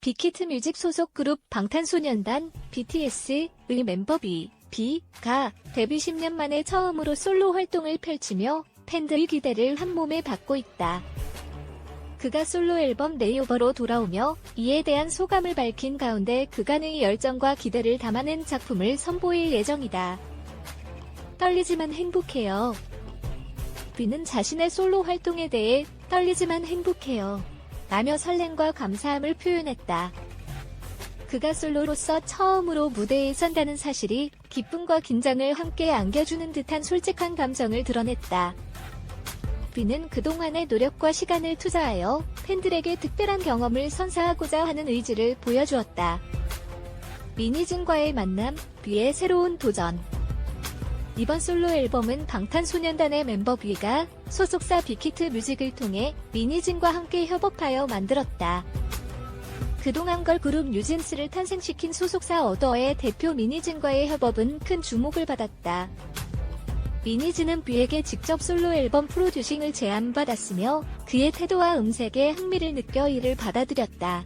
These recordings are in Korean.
빅히트 뮤직 소속 그룹 방탄소년단 BTS의 멤버 B, B가 데뷔 10년 만에 처음으로 솔로 활동을 펼치며 팬들의 기대를 한몸에 받고 있다. 그가 솔로 앨범 네이오버로 돌아오며 이에 대한 소감을 밝힌 가운데 그간의 열정과 기대를 담아낸 작품을 선보일 예정이다. 떨리지만 행복해요. 비는 자신의 솔로 활동에 대해 떨리지만 행복해요. 라며 설렘과 감사함을 표현했다. 그가 솔로로서 처음으로 무대에 선다는 사실이 기쁨과 긴장을 함께 안겨주는 듯한 솔직한 감정을 드러냈다. 비는 그동안의 노력과 시간을 투자하여 팬들에게 특별한 경험을 선사하고자 하는 의지를 보여주었다. 미니진과의 만남, 비의 새로운 도전. 이번 솔로 앨범은 방탄소년단의 멤버 비가 소속사 빅히트 뮤직을 통해 미니진과 함께 협업하여 만들었다. 그동안 걸그룹 뉴진스를 탄생시킨 소속사 어더의 대표 미니진과의 협업은 큰 주목을 받았다. 미니진은 뷔에게 직접 솔로 앨범 프로듀싱을 제안받았으며 그의 태도와 음색에 흥미를 느껴 이를 받아들였다.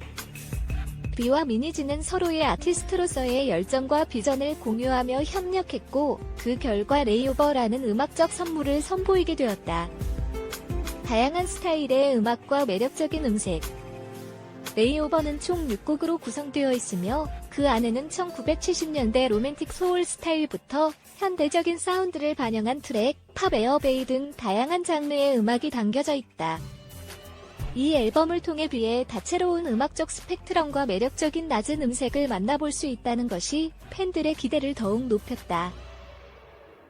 비와 미니진은 서로의 아티스트로서의 열정과 비전을 공유하며 협력했고 그 결과 레이오버라는 음악적 선물을 선보이게 되었다. 다양한 스타일의 음악과 매력적인 음색. 레이오버는 총 6곡으로 구성되어 있으며 그 안에는 1970년대 로맨틱 소울 스타일부터 현대적인 사운드를 반영한 트랙, 팝 에어베이 등 다양한 장르의 음악이 담겨져 있다. 이 앨범을 통해 비해 다채로운 음악적 스펙트럼과 매력적인 낮은 음색을 만나볼 수 있다는 것이 팬들의 기대를 더욱 높였다.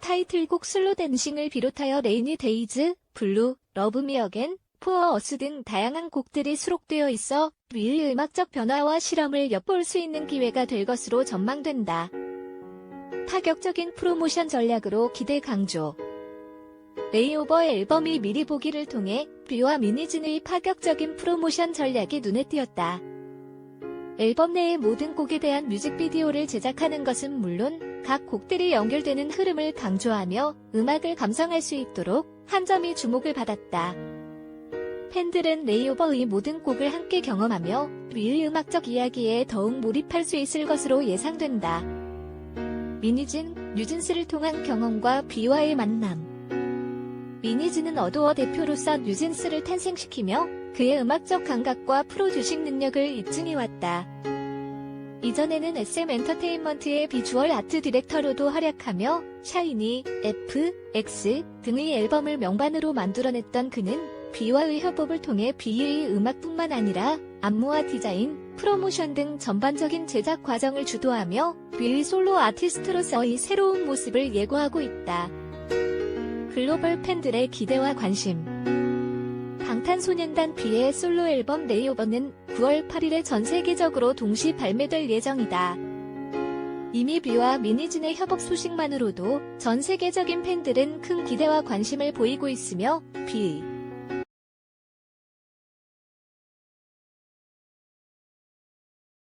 타이틀곡 슬로 댄싱을 비롯하여 레이니 데이즈, 블루, 러브 미 어겐, 포어 어스 등 다양한 곡들이 수록되어 있어 윌 음악적 변화와 실험을 엿볼 수 있는 기회가 될 것으로 전망된다. 파격적인 프로모션 전략으로 기대 강조. 레이오버 앨범이 미리 보기를 통해 뷔와 미니진의 파격적인 프로모션 전략이 눈에 띄었다. 앨범 내의 모든 곡에 대한 뮤직비디오를 제작하는 것은 물론 각 곡들이 연결되는 흐름을 강조하며 음악을 감상할 수 있도록 한 점이 주목을 받았다. 팬들은 레이오버의 모든 곡을 함께 경험하며 윌 음악적 이야기에 더욱 몰입할 수 있을 것으로 예상된다. 미니진, 뉴진스를 통한 경험과 비와의 만남. 미니즈는 어도어 대표로서 뉴진스를 탄생시키며 그의 음악적 감각과 프로듀싱 능력을 입증해왔다. 이전에는 SM 엔터테인먼트의 비주얼 아트 디렉터로도 활약하며 샤이니, F, X 등의 앨범을 명반으로 만들어냈던 그는 비와의 협업을 통해 비의 음악뿐만 아니라 안무와 디자인, 프로모션 등 전반적인 제작 과정을 주도하며 비의 솔로 아티스트로서의 새로운 모습을 예고하고 있다. 글로벌 팬들의 기대와 관심. 방탄소년단 비의 솔로 앨범 네이오버는 9월 8일에 전 세계적으로 동시 발매될 예정이다. 이미 비와 미니진의 협업 소식만으로도 전 세계적인 팬들은 큰 기대와 관심을 보이고 있으며 비,